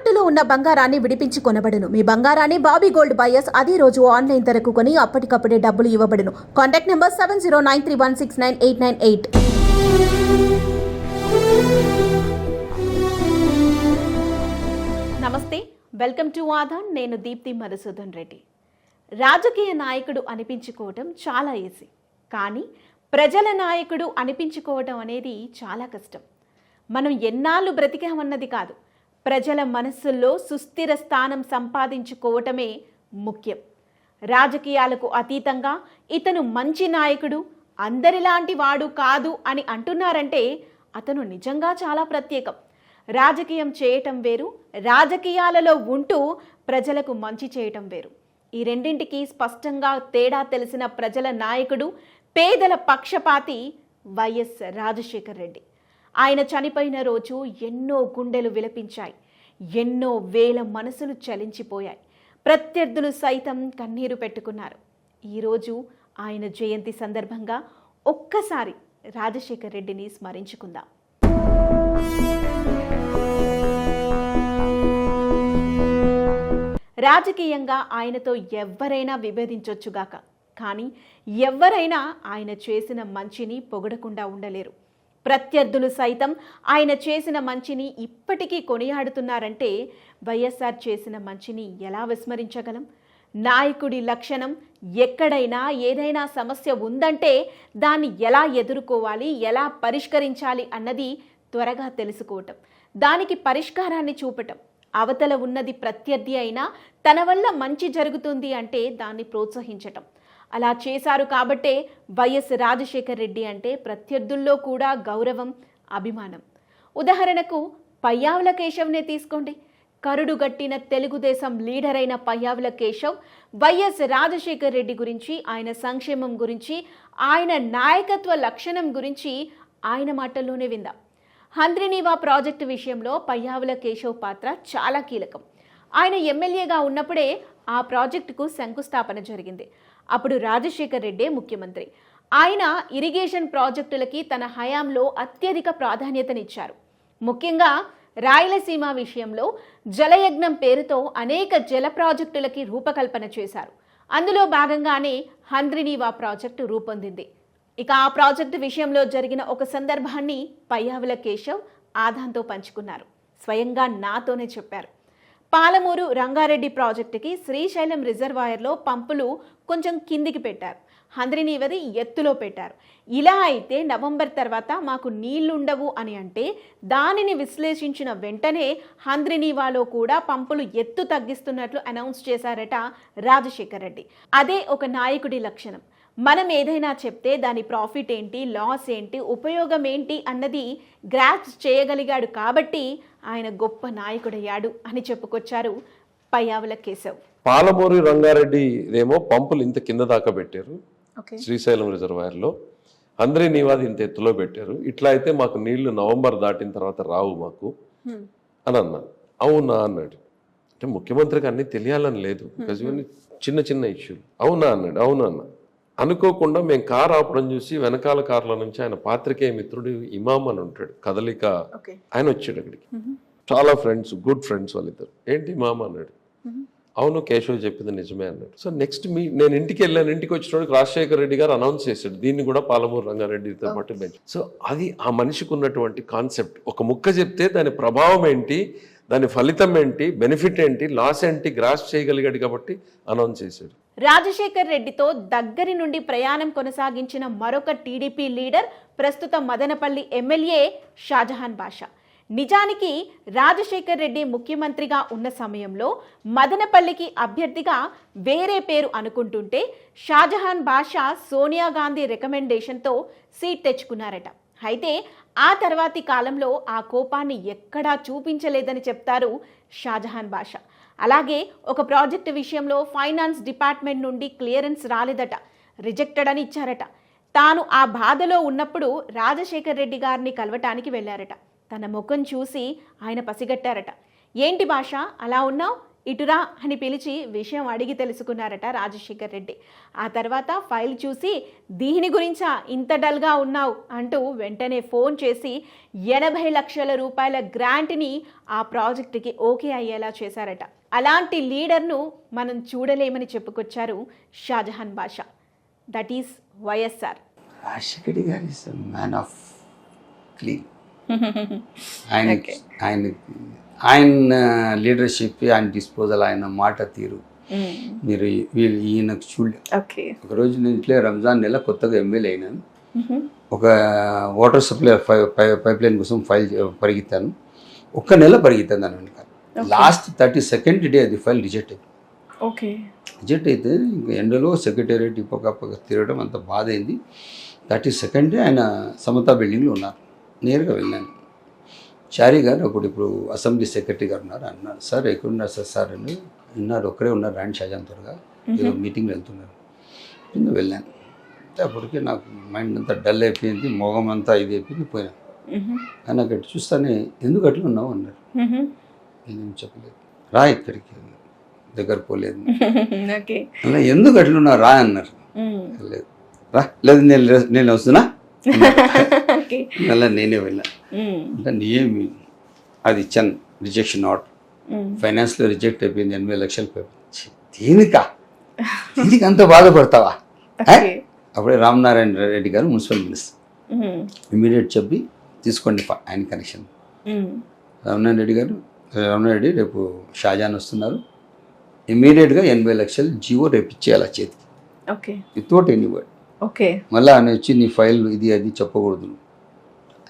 తాకట్టులో ఉన్న బంగారాన్ని విడిపించి కొనబడును. మీ బంగారాన్ని బాబీ గోల్డ్ బయర్స్ అదే రోజు ఆన్లైన్ ధరకు కొని అప్పటికప్పుడే డబ్బులు ఇవ్వబడును. Contact number seven zero nine three one six nine eight nine eight. నమస్తే వెల్కమ్ టు ఆధాన్ నేను దీప్తి మధుసూదన్ రెడ్డి. రాజకీయ నాయకుడు అనిపించుకోవటం చాలా ఈజీ. కానీ ప్రజల నాయకుడు అనిపించుకోవటం అనేది చాలా కష్టం. మనం ఎన్నాళ్ళు బ్రతికామన్నది కాదు. ప్రజల మనస్సుల్లో సుస్థిర స్థానం సంపాదించుకోవటమే ముఖ్యం. రాజకీయాలకు అతీతంగా ఇతను మంచి నాయకుడు అందరిలాంటి వాడు కాదు అని అంటున్నారంటే అతను నిజంగా చాలా ప్రత్యేకం. రాజకీయం చేయటం వేరు రాజకీయాలలో ఉంటూ ప్రజలకు మంచి చేయటం వేరు. ఈ రెండింటికి స్పష్టంగా తేడా తెలిసిన ప్రజల నాయకుడు పేదల పక్షపాతి వైఎస్ రాజశేఖర్ రెడ్డి. ఆయన చనిపోయిన రోజు ఎన్నో గుండెలు విలపించాయి. ఎన్నో వేల మనసులు చలించిపోయాయి. ప్రత్యర్థులు సైతం కన్నీరు పెట్టుకున్నారు. ఈరోజు ఆయన జయంతి సందర్భంగా ఒక్కసారి రాజశేఖర్ రెడ్డిని స్మరించుకుందాం. రాజకీయంగా ఆయనతో ఎవ్వరైనా విభేదించొచ్చుగాక కానీ ఎవ్వరైనా ఆయన చేసిన మంచిని పొగడకుండా ఉండలేరు. ప్రత్యర్థులు సైతం ఆయన చేసిన మంచిని ఇప్పటికీ కొనియాడుతున్నారంటే వైఎస్ఆర్ చేసిన మంచిని ఎలా విస్మరించగలం? నాయకుడి లక్షణం ఎక్కడైనా ఏదైనా సమస్య ఉందంటే దాన్ని ఎలా ఎదుర్కోవాలి ఎలా పరిష్కరించాలి అన్నది త్వరగా తెలుసుకోవటం దానికి పరిష్కారాన్ని చూపటం అవతల ఉన్నది ప్రత్యర్థి అయినా తన వల్ల మంచి జరుగుతుంది అంటే దాన్ని ప్రోత్సహించటం అలా చేశారు కాబట్టే వైఎస్ రాజశేఖర్ రెడ్డి అంటే ప్రత్యర్థుల్లో కూడా గౌరవం అభిమానం. ఉదాహరణకు పయ్యావుల కేశవ్నే తీసుకోండి. కరుడుగట్టిన తెలుగుదేశం లీడర్ అయిన పయ్యావుల కేశవ్ వైఎస్ రాజశేఖర్ రెడ్డి గురించి ఆయన సంక్షేమం గురించి ఆయన నాయకత్వ లక్షణం గురించి ఆయన మాటల్లోనే విందాం. హంద్రినీవా ప్రాజెక్టు విషయంలో పయ్యావుల కేశవ్ పాత్ర చాలా కీలకం. ఆయన ఎమ్మెల్యేగా ఉన్నప్పుడే ఆ ప్రాజెక్టుకు శంకుస్థాపన జరిగింది. అప్పుడు రాజశేఖర్ రెడ్డే ముఖ్యమంత్రి. ఆయన ఇరిగేషన్ ప్రాజెక్టులకి తన హయాంలో అత్యధిక ప్రాధాన్యతనిచ్చారు. ముఖ్యంగా రాయలసీమ విషయంలో జలయజ్ఞం పేరుతో అనేక జల ప్రాజెక్టులకి రూపకల్పన చేశారు. అందులో భాగంగానే హంద్రినీవా ప్రాజెక్టు రూపొందింది. ఇక ఆ ప్రాజెక్టు విషయంలో జరిగిన ఒక సందర్భాన్ని పయ్యావుల కేశవ్ ఆదాంతో పంచుకున్నారు. స్వయంగా నాతోనే చెప్పారు. పాలమూరు రంగారెడ్డి ప్రాజెక్టుకి శ్రీశైలం రిజర్వాయర్లో పంపులు కొంచెం కిందికి పెట్టారు. హంద్రినీవది ఎత్తులో పెట్టారు. ఇలా అయితే నవంబర్ తర్వాత మాకు నీళ్ళుండవు అని అంటే దానిని విశ్లేషించిన వెంటనే హంద్రినీవాలో కూడా పంపులు ఎత్తు తగ్గిస్తున్నట్లు అనౌన్స్ చేశారట రాజశేఖర్ రెడ్డి. అదే ఒక నాయకుడి లక్షణం. మనం ఏదైనా చెప్తే దాని ప్రాఫిట్ ఏంటి లాస్ ఏంటి ఉపయోగం ఏంటి అన్నది గ్రాప్స్ చేయగలిగాడు కాబట్టి ఆయన గొప్ప నాయకుడయ్యాడు అని చెప్పుకొచ్చారు పయ్యావుల కేశవ్. పాలమూరి రంగారెడ్డి ఏమో పంపులు ఇంత కింద దాకా పెట్టారు. ఓకే. శ్రీశైలం రిజర్వాయర్లో. అందరి నీవాది ఇంత ఎత్తులో పెట్టారు. ఇట్లా అయితే మాకు నీళ్ళు నవంబర్ దాటిన తర్వాత రావు మాకు. అని అన్నాను అవునా అన్నాడు. అంటే ముఖ్యమంత్రికి అన్ని తెలియాలని లేదు. బికాజ్ చిన్న చిన్న ఇష్యూలు. అవునా అన్నాడు. అవునా అన్నా. అనుకోకుండా మేము కార్ ఆపడం చూసి వెనకాల కార్ల నుంచి ఆయన పాత్రికేయ మిత్రుడు ఇమామ్ అని ఉంటాడు కదలిక ఆయన వచ్చాడు అక్కడికి. చాలా ఫ్రెండ్స్ గుడ్ ఫ్రెండ్స్ వాళ్ళిద్దరు. ఏంటి మామ అన్నాడు. అవును కేశవ్ చెప్పింది నిజమే అన్నాడు. సో నెక్స్ట్ మీ నేను ఇంటికి వెళ్ళాను ఇంటికి వచ్చినప్పుడు రాజశేఖర రెడ్డి గారు అనౌన్స్ చేశాడు. దీన్ని కూడా పాలమూరు రంగారెడ్డితో పాటు బెంచ్. సో అది ఆ మనిషికి ఉన్నటువంటి కాన్సెప్ట్. ఒక ముక్క చెప్తే దాని ప్రభావం ఏంటి? దాని ఫలితం ఏంటి బెనిఫిట్ ఏంటి లాస్ ఏంటి గ్రాస్ చేయగలిగాడు కాబట్టి అనౌన్స్ చేశాడు. రాజశేఖర్ రెడ్డితో దగ్గరి నుండి ప్రయాణం కొనసాగించిన మరొక టీడీపీ లీడర్ ప్రస్తుత మదనపల్లి ఎమ్మెల్యే షాజహాన్ బాషా. నిజానికి రాజశేఖర్ రెడ్డి ముఖ్యమంత్రిగా ఉన్న సమయంలో మదనపల్లికి అభ్యర్థిగా వేరే పేరు అనుకుంటుంటే షాజహాన్ బాషా సోనియా గాంధీ రికమెండేషన్తో సీట్ తెచ్చుకున్నారట. అయితే ఆ తర్వాతి కాలంలో ఆ కోపాన్ని ఎక్కడా చూపించలేదని చెప్తారు షాజహాన్ బాషా. అలాగే ఒక ప్రాజెక్టు విషయంలో ఫైనాన్స్ డిపార్ట్మెంట్ నుండి క్లియరెన్స్ రాలేదట రిజెక్టెడ్ అని ఇచ్చారట. తాను ఆ బాధలో ఉన్నప్పుడు రాజశేఖర్ రెడ్డి గారిని కలవటానికి వెళ్ళారట. తన ముఖం చూసి ఆయన పసిగట్టారట. ఏంటి భాష అలా ఉన్నావు? ఇటురా అని పిలిచి విషయం అడిగి తెలుసుకున్నారట రాజశేఖర్ రెడ్డి. ఆ తర్వాత ఫైల్ చూసి దీని గురించా? ఇంత డల్గా ఉన్నావు? అంటూ వెంటనే ఫోన్ చేసి ఎనభై లక్షల రూపాయల గ్రాంట్ని ఆ ప్రాజెక్టుకి ఓకే అయ్యేలా చేశారట. అలాంటి లీడర్ను మనం చూడలేమని చెప్పుకొచ్చారు షాజహాన్ బాషా. That is YSR. రాజశేఖర్ గారు ఇస్ మ్యాన్ ఆఫ్ క్లీన్. ఆయన ఆయన ఆయన లీడర్షిప్ ఆయన డిస్పోజల్ ఆయన మాట తీరు. మీరు వీళ్ళు ఈయనకు చూడలేదు ఒకరోజు నేను ఇట్లే రంజాన్ నెల కొత్తగా ఎమ్మెల్యే అయినాను. ఒక వాటర్ సప్లై పైప్ లైన్ కోసం ఫైల్ పరిగెత్తాను. ఒక్క నెల పరిగెత్తాను దాని వెనకాల. లాస్ట్ థర్టీ సెకండ్ డే అది ఫైల్ రిజెక్ట్ అయింది. ఓకే. రిజెక్ట్ అయితే ఇంకా ఎండలో సెక్రటేరియట్ ఇప్పకప్పక తిరగడం అంత బాధ అయింది. థర్టీ సెకండ్ డే ఆయన సమతా బిల్డింగ్లో ఉన్నారు. నేరుగా వెళ్ళాను. చారీ గారు అప్పుడు ఇప్పుడు అసెంబ్లీ సెక్రటరీ గారు ఉన్నారు. అన్నారు సార్ ఎక్కడున్నారు సార్ సార్ అని ఉన్నారు. ఒక్కరే ఉన్నారు రాణి షాజాన్ త్వరగా. ఏదో మీటింగ్లో వెళ్తున్నారు. కింద వెళ్ళాను. అప్పటికే నాకు మైండ్ అంతా డల్ అయిపోయింది మొగం అంతా ఇది అయిపోయింది పోయినా. కానీ అక్కడ చూస్తానే ఎందుకు అట్లా ఉన్నావు అన్నారు. నేనేం చెప్పలేదు. రా ఇక్కడికి దగ్గర పోలేదు. అలా ఎందుకు అట్లున్నా రా అన్నారు. లేదు. రా లేదు నేను నేను వస్తున్నా. అలా నేనే వెళ్ళా. అంటే నేమి అది ఇచ్చాను రిజెక్షన్ ఆర్డర్ ఫైనాన్స్లో రిజెక్ట్ అయిపోయింది ఎనభై లక్షలు దేనికా? దీనికి అంత బాధపడతావా? అప్పుడే రామనారాయణ రెడ్డి గారు మున్సిపల్ మినిస్టర్. ఇమీడియట్ చెప్పి తీసుకోండి ఆయన కనెక్షన్ రామనారాయణ రెడ్డి గారు రామనారాయణ రెడ్డి రేపు షాజాన్ వస్తున్నారు. ఇమీడియట్గా ఎనభై లక్షలు జీవో రేపు ఇచ్చేయాలి చేతికి. Okay. Without any word okay. మళ్ళీ ఆయన వచ్చి నీ ఫైల్ ఇది అది చెప్పకూడదు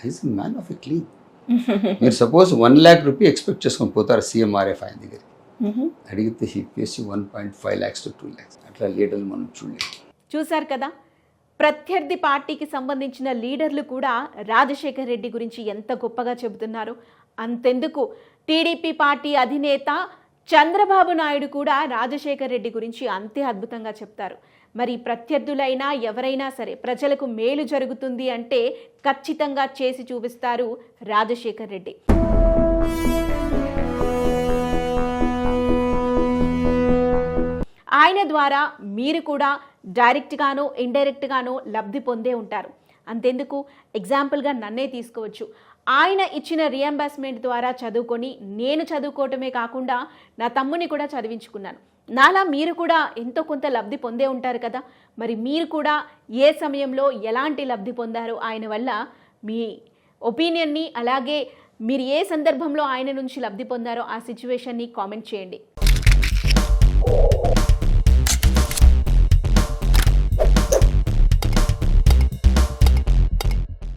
is man of a clean మీరు suppose one lakh rupee expect చేసుకొని పోతారు సీఎంఆర్ఎఫ్ ఆయన దగ్గర అడిగితే he pays one point five lakhs to two lakhs అట్లా లీడర్లు మనం చూడలేదు. చూశారు కదా? ప్రత్యర్థి పార్టీకి సంబంధించిన లీడర్లు కూడా రాజశేఖర్ రెడ్డి గురించి ఎంత గొప్పగా చెబుతున్నారు. అంతెందుకు. టీడీపీ పార్టీ అధినేత చంద్రబాబు నాయుడు కూడా రాజశేఖర్ రెడ్డి గురించి అంతే అద్భుతంగా చెప్తారు. మరి ప్రత్యర్థులైనా ఎవరైనా సరే ప్రజలకు మేలు జరుగుతుంది అంటే ఖచ్చితంగా చేసి చూపిస్తారు రాజశేఖర్ రెడ్డి. ఆయన ద్వారా మీరు కూడా డైరెక్ట్గానో ఇండైరెక్ట్గానో లబ్ధి పొందే ఉంటారు. అంతెందుకు? ఎగ్జాంపుల్గా నన్నే తీసుకోవచ్చు. ఆయన ఇచ్చిన రియంబర్స్మెంట్ ద్వారా చదువుకొని నేను చదువుకోవటమే కాకుండా నా తమ్ముని కూడా చదివించుకున్నాను. నాలా మీరు కూడా ఎంతో కొంత లబ్ధి పొందే ఉంటారు కదా. మరి మీరు కూడా ఏ సమయంలో ఎలాంటి లబ్ధి పొందారో? ఆయన వల్ల మీ ఒపీనియన్ని అలాగే మీరు ఏ సందర్భంలో ఆయన నుంచి లబ్ధి పొందారో ఆ సిచ్యువేషన్ని కామెంట్ చేయండి.